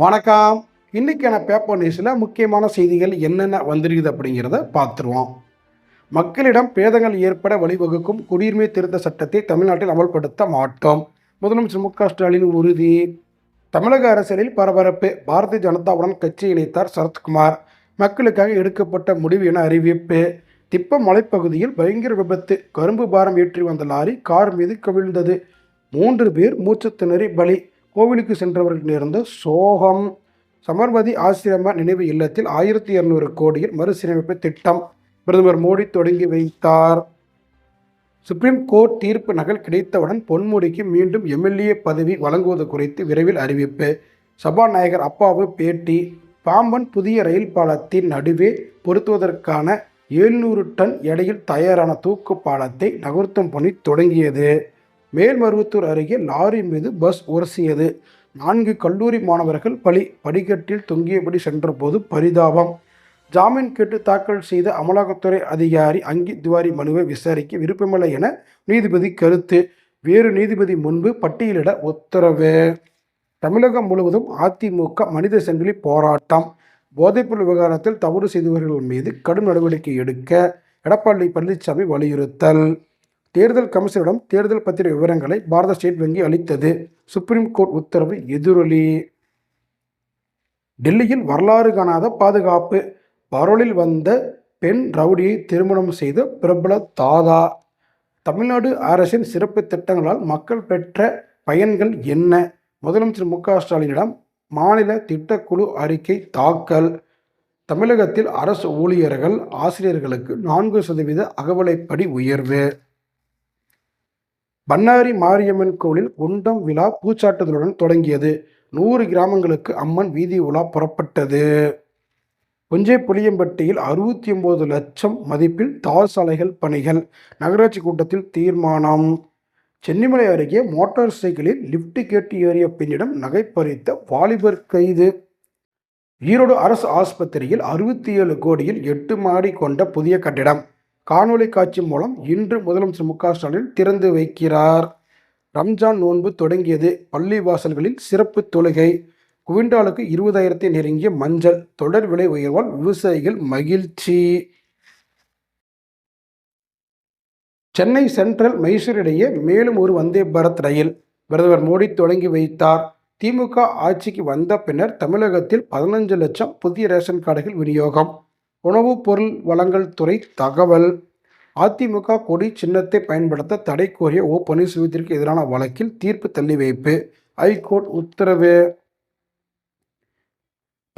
வணக்கம். இன்னைக்கான பேப்பர் நியூஸில் முக்கியமான செய்திகள் என்னென்ன வந்திருக்குது அப்படிங்கிறத பார்த்துருவோம். மக்களிடம் பேதங்கள் ஏற்பட வழிவகுக்கும் குடியுரிமை திருத்த சட்டத்தை தமிழ்நாட்டில் அமல்படுத்த மாட்டோம். முதலமைச்சர் மு க ஸ்டாலின் உறுதி. தமிழக அரசியலில் பரபரப்பு. பாரதிய ஜனதாவுடன் கட்சி இணைத்தார் சரத்குமார். மக்களுக்காக எடுக்கப்பட்ட முடிவு என அறிவிப்பு. திப்பம் மலைப்பகுதியில் பயங்கர விபத்து. கரும்பு பாரம் ஏற்றி வந்த லாரி கார் மீது கவிழ்ந்தது. மூன்று பேர் மூச்சு திணறி பலி. கோவிலுக்கு சென்றவர்கள் நேர்ந்த சோகம் சமர்வதி ஆசிரம நினைவு இல்லத்தில் ஆயிரத்தி இருநூறு கோடியில் மறுசீரமைப்பு திட்டம் பிரதமர் மோடி தொடங்கி வைத்தார். சுப்ரீம் கோர்ட் தீர்ப்பு நகல் கிடைத்தவுடன் பொன்முடிக்கு மீண்டும் எம்எல்ஏ பதவி வழங்குவது குறித்து விரைவில் அறிவிப்பு. சபாநாயகர் அப்பாவு பேட்டி பாம்பன் புதிய ரயில் பாலத்தின் நடுவே பொருத்துவதற்கான எழுநூறு டன் எடையில் தயாரான தூக்கு பாலத்தை நகர்த்தும் பணி தொடங்கியது. மேல்மருவத்தூர் அருகே லாரி மீது பஸ் உரசியது நான்கு கல்லூரி மாணவர்கள் பலி படிக்கட்டில் தொங்கியபடி சென்றபோது பரிதாபம். ஜாமீன் கேட்டு தாக்கல் செய்த அமலாக்கத்துறை அதிகாரி அங்கித் திவாரி மனுவை விசாரிக்க விருப்பமில்லை என நீதிபதி கருத்து. வேறு நீதிபதி முன்பு பட்டியலிட உத்தரவு. தமிழகம் முழுவதும் அதிமுக மனித சங்கிலி போராட்டம். போதைப்பொருள் விவகாரத்தில் தவறு செய்தவர்கள் மீது கடும் நடவடிக்கை எடுக்க எடப்பாடி பழனிசாமி வலியுறுத்தல். தேர்தல் கமிஷனிடம் தேர்தல் பத்திர விவரங்களை பாரத ஸ்டேட் வங்கி அளித்தது. சுப்ரீம் கோர்ட் உத்தரவு எதிரொலி. டெல்லியில் வரலாறு காணாத பாதுகாப்பு. பரோலில் வந்த பெண் ரவுடியை திருமணம் செய்த பிரபல தாதா. தமிழ்நாடு அரசின் சிறப்பு திட்டங்களால் மக்கள் பெற்ற பயன்கள் என்ன? முதலமைச்சர் மு க ஸ்டாலினிடம் மாநில திட்டக்குழு அறிக்கை தாக்கல். தமிழகத்தில் அரசு ஊழியர்கள் ஆசிரியர்களுக்கு நான்கு சதவீத அகவலைப்படி உயர்வு. பண்ணாரி மாரியம்மன் கோவிலில் குண்டம் விழா பூச்சாட்டுதலுடன் தொடங்கியது. நூறு கிராமங்களுக்கு அம்மன் வீதி உலா புறப்பட்டது. புஞ்சை புளியம்பட்டியில் அறுபத்தி ஒம்பது லட்சம் மதிப்பில் தார் சாலைகள் பணிகள். நகராட்சி கூட்டத்தில் தீர்மானம். சென்னிமலை அருகே மோட்டார் சைக்கிளில் லிப்ட் கேட்டு ஏறிய பெண்ணிடம் நகை பறித்த வாலிபர் கைது. ஈரோடு அரசு ஆஸ்பத்திரியில் அறுபத்தி ஏழு கோடியில் எட்டு மாடி கொண்ட புதிய கட்டிடம். காணொளி காட்சி மூலம் இன்று முதலமைச்சர் மு க ஸ்டாலின் திறந்து வைக்கிறார். ரம்ஜான் நோன்பு தொடங்கியது பள்ளி வாசல்களில் சிறப்பு தொழுகை. குவிண்டாலுக்கு இருபதாயிரத்தை நெருங்கிய மஞ்சள். தொடர் விலை உயர்வால் விவசாயிகள் மகிழ்ச்சி. சென்னை சென்ட்ரல் மைசூர் இடையே மேலும் ஒரு வந்தே பாரத் ரயில். பிரதமர் மோடி தொடங்கி வைத்தார். திமுக ஆட்சிக்கு வந்த பின்னர் தமிழகத்தில் பதினஞ்சு லட்சம் புதிய ரேஷன் கார்டுகள் விநியோகம். உணவுப் பொருள் வழங்கல் துறை தகவல். அதிமுக கொடி சின்னத்தை பயன்படுத்த தடை கோரிய ஓ பன்னீர்செல்வத்திற்கு எதிரான வழக்கில் தீர்ப்பு தள்ளி வைப்பு. ஐகோர்ட் உத்தரவு.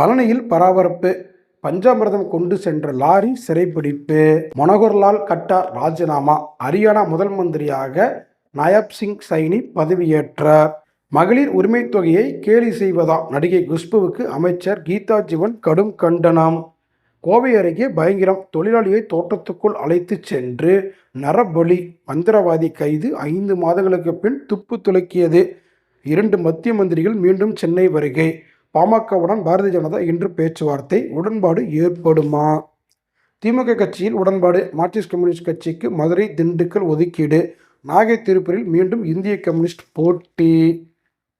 பழனியில் பரபரப்பு. பஞ்சாமிர்தம் கொண்டு சென்ற லாரி சிறைப்பிடிப்பு மனோகர்லால் கட்டார் ராஜினாமா. ஹரியானா முதல் மந்திரியாக நயாப் சிங் சைனி பதவியேற்றார். மகளிர் உரிமைத் தொகையை கேலி செய்வதா? நடிகை குஷ்புவுக்கு அமைச்சர் கீதா ஜீவன் கடும் கண்டனம். கோவை அருகே பயங்கரம் தொழிலாளியை தோட்டத்துக்குள் அழைத்து சென்று நரபலி மந்திரவாதி கைது ஐந்து மாதங்களுக்கு பின் துப்பு துலக்கியது. இரண்டு மத்திய மந்திரிகள் மீண்டும் சென்னை வருகை. பாமகவுடன் பாரதிய ஜனதா இன்று பேச்சுவார்த்தை. உடன்பாடு ஏற்படுமா? திமுக கட்சியில் உடன்பாடு மார்க்சிஸ்ட் கம்யூனிஸ்ட் கட்சிக்கு மதுரை திண்டுக்கல் ஒதுக்கீடு. நாகை திருப்பூரில் மீண்டும் இந்திய கம்யூனிஸ்ட் போட்டி.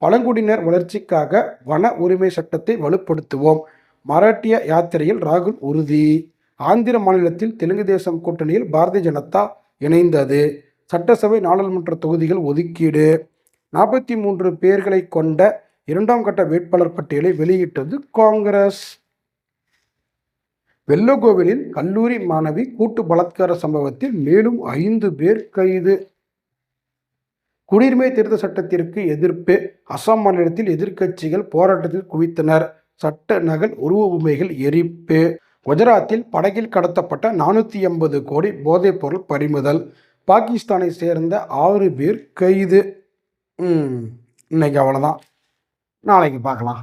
பழங்குடியினர் வளர்ச்சிக்காக வன உரிமை சட்டத்தை வலுப்படுத்துவோம். மராட்டிய யாத்திரையில் ராகுல் உறுதி. ஆந்திர மாநிலத்தில் தெலுங்கு தேசம் கூட்டணியில் பாரதிய ஜனதா இணைந்தது. சட்டசபை நாடாளுமன்ற தொகுதிகள் ஒதுக்கீடு. நாற்பத்தி மூன்று பேர்களை கொண்ட இரண்டாம் கட்ட வேட்பாளர் பட்டியலை வெளியிட்டது காங்கிரஸ். வெள்ளகோவிலில் கல்லூரி மாணவி கூட்டு பலாத்கார சம்பவத்தில் மேலும் ஐந்து பேர் கைது. குடியுரிமை திருத்த சட்டத்திற்கு எதிர்ப்பு. அசாம் மாநிலத்தில் எதிர்க்கட்சிகள் போராட்டத்தில் குவித்தனர். சட்ட நகல் உருவ உமைகள் எரிப்பு. குஜராத்தில் படகில் கடத்தப்பட்ட நானூற்றி எண்பது கோடி போதைப் பொருள் பறிமுதல். பாகிஸ்தானை சேர்ந்த ஆறு பேர் கைது. இன்னைக்கு அவ்வளோதான் நாளைக்கு பார்க்கலாம்.